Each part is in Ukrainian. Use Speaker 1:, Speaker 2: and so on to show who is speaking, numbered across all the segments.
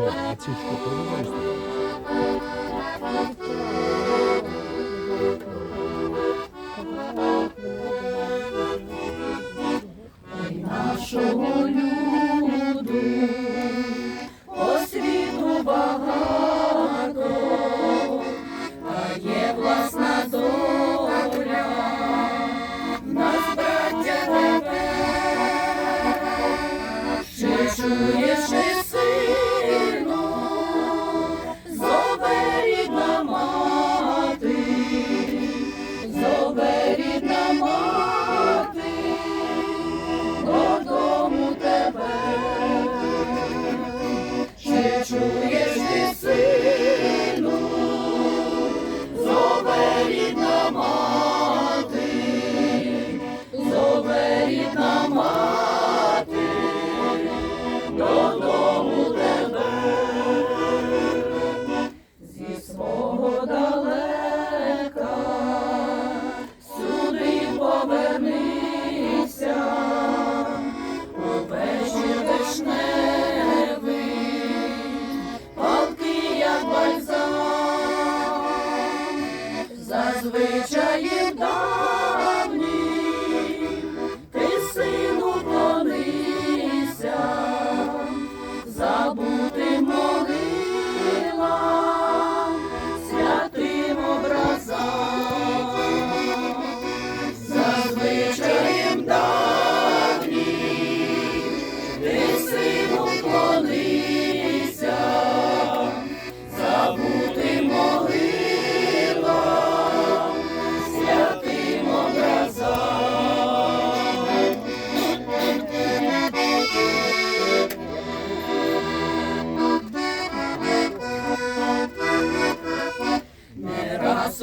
Speaker 1: Що, а ці школи?
Speaker 2: Нашого люду освіту багато, а є власна доля, нас браття тепер, чи чує. звичаї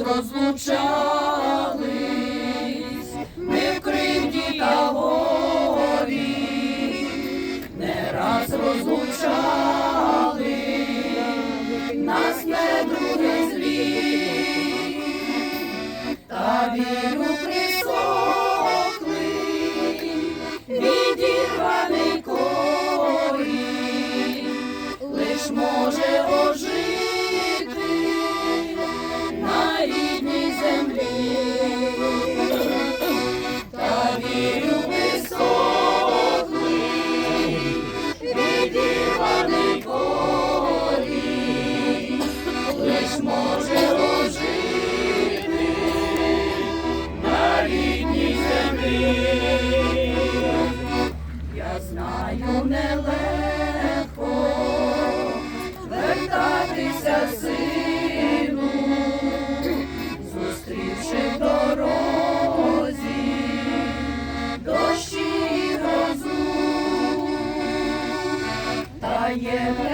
Speaker 2: розлучались, ми в кривді та горі, не раз. ну нелегко вертатися сину, зустрівши дорозі, дощі і та є.